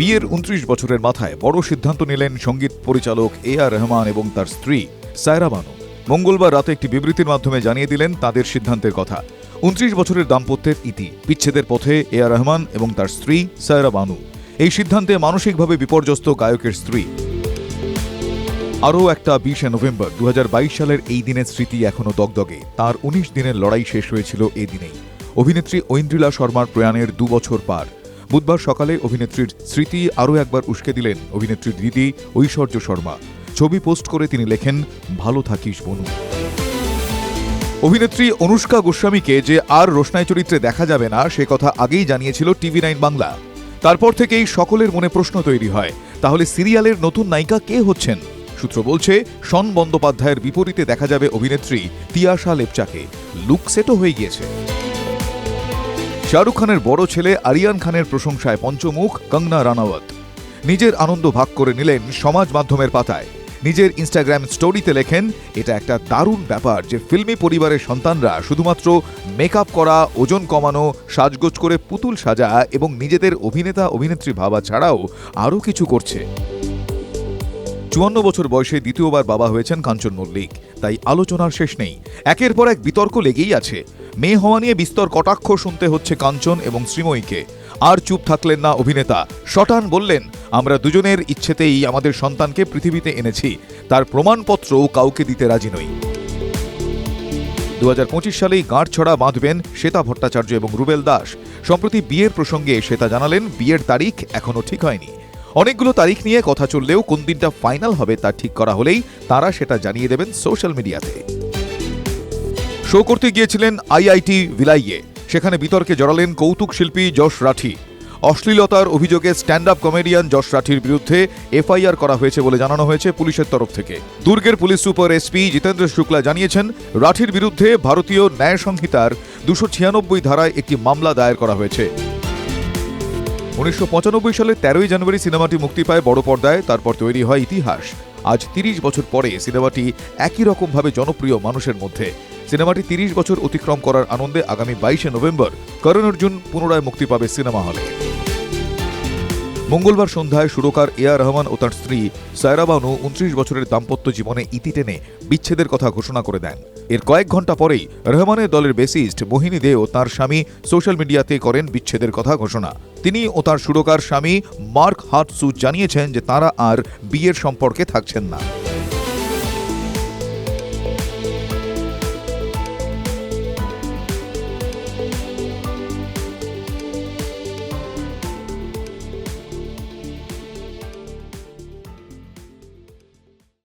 বিয়ের উনত্রিশ বছরের মাথায় বড় সিদ্ধান্ত নিলেন সংগীত পরিচালক এ আর রহমান এবং তার স্ত্রী সায়রা বানু। মঙ্গলবার রাতে একটি বিবৃতির মাধ্যমে জানিয়ে দিলেন তাদের সিদ্ধান্তের কথা। উনত্রিশ বছরের দাম্পত্যের ইতি, বিচ্ছেদের পথে এ আর রহমান এবং তার স্ত্রী সায়রা বানু। এই সিদ্ধান্তে মানসিকভাবে বিপর্যস্ত গায়কের স্ত্রী। আরও একটা বিশে নভেম্বর দু হাজার বাইশ সালের এই দিনের স্মৃতি এখনও দগদগে। তার ১৯ দিনের লড়াই শেষ হয়েছিল এই দিনেই। অভিনেত্রী ঐন্দ্রিলা শর্মার প্রয়াণের দু বছর পার। বুধবার সকালে অভিনেত্রীর স্মৃতি আরও একবার উস্কে দিলেন অভিনেত্রীর দিদি ঐশ্বর্য শর্মা। ছবি পোস্ট করে তিনি লেখেন, ভালো থাকিস বনু। অভিনেত্রী অনুষ্কা গোস্বামীকে যে আর রোশনাই চরিত্রে দেখা যাবে না, সে কথা আগেই জানিয়েছিল টিভি নাইন বাংলা। তারপর থেকেই সকলের মনে প্রশ্ন তৈরি হয়, তাহলে সিরিয়ালের নতুন নায়িকা কে হচ্ছেন? সূত্র বলছে, শন বন্দ্যোপাধ্যায়ের বিপরীতে দেখা যাবে অভিনেত্রী তিয়াশা লেপচাকে। লুক সেটও হয়ে গিয়েছে। শাহরুখ খানের বড় ছেলে আরিয়ান খানের প্রশংসায় পঞ্চমুখ কঙ্গনা রানাওয়াত। নিজের আনন্দ ভাগ করে নিলেন সমাজ মাধ্যমের পাতায়। নিজের ইনস্টাগ্রাম স্টোরিতে লেখেন, এটা একটা দারুণ ব্যাপার যে ফিল্মি পরিবারের সন্তানরা শুধুমাত্র মেকআপ করা, ওজন কমানো, সাজগোজ করে পুতুল সাজা এবং নিজেদের অভিনেতা অভিনেত্রী ভাবা ছাড়াও আরও কিছু করছে। চুয়ান্ন বছর বয়সে দ্বিতীয়বার বাবা হয়েছেন কাঞ্চন মল্লিক। তাই আলোচনার শেষ নেই। একের পর এক বিতর্ক লেগেই আছে। মেয়ে হওয়া নিয়ে বিস্তর কটাক্ষ শুনতে হচ্ছে কাঞ্চন এবং শ্রীময়ীকে। আর চুপ থাকলেন না অভিনেতা। শটান বললেন, আমরা দুজনের ইচ্ছেতেই আমাদের সন্তানকে পৃথিবীতে এনেছি। তার প্রমাণপত্রও কাউকে দিতে রাজি নই। দু হাজার পঁচিশ সালেই গাঁট ছড়া বাঁধবেন শ্বেতা ভট্টাচার্য এবং রুবেল দাস। সম্প্রতি বিয়ের প্রসঙ্গে শ্বেতা জানালেন, বিয়ের তারিখ এখনও ঠিক হয়নি। অনেকগুলো তারিখ নিয়ে কথা চললেও কোন দিনটা ফাইনাল হবে তা ঠিক করা হলেই তারা সেটা জানিয়ে দেবেন সোশ্যাল মিডিয়াতে শো করতে গিয়েছিলেন আইআইটি ভিলাইয়ে। সেখানে বিতর্কে জড়ালেন কৌতুক শিল্পী যশ রাঠি। অশ্লীলতার অভিযোগে স্ট্যান্ড আপ কমেডিয়ান যশ রাঠির বিরুদ্ধে এফআইআর করা হয়েছে বলে জানানো হয়েছে পুলিশের তরফ থেকে। দুর্গের police super SP Jitendra Shukla জানিয়েছেন, রাঠির বিরুদ্ধে ভারতীয় ন্যায় সংহিতার দুশো ছিয়ানব্বই ধারায় একটি মামলা দায়ের করা হয়েছে। উনিশশো পঁচানব্বই সালে তেরোই জানুয়ারি সিনেমাটি মুক্তি পায় বড় পর্দায়, তারপর তৈরি হয় ইতিহাস। আজ তিরিশ বছর পরে সিনেমাটি একই রকমভাবে জনপ্রিয় মানুষের মধ্যে। সিনেমাটি তিরিশ বছর অতিক্রম করার আনন্দে আগামী বাইশে নভেম্বর, করণ অর্জুন পুনরায় মুক্তি পাবে সিনেমা হলে। মঙ্গলবার সন্ধ্যায় সুরকার এ আর রহমান ও তার স্ত্রী সায়রা বানু উনত্রিশ বছরের দাম্পত্য জীবনে ইতি টেনে বিচ্ছেদের কথা ঘোষণা করে দেন। এর কয়েক ঘণ্টা পরেই রহমানের দলের বেসিস্ট মোহিনী দে ও তার স্বামী সোশ্যাল মিডিয়াতে করেন বিচ্ছেদের কথা ঘোষণা। তিনি ও তার সুরকার স্বামী মার্ক হাটসু জানিয়েছেন যে তারা আর বিয়ের সম্পর্কে থাকছেন না।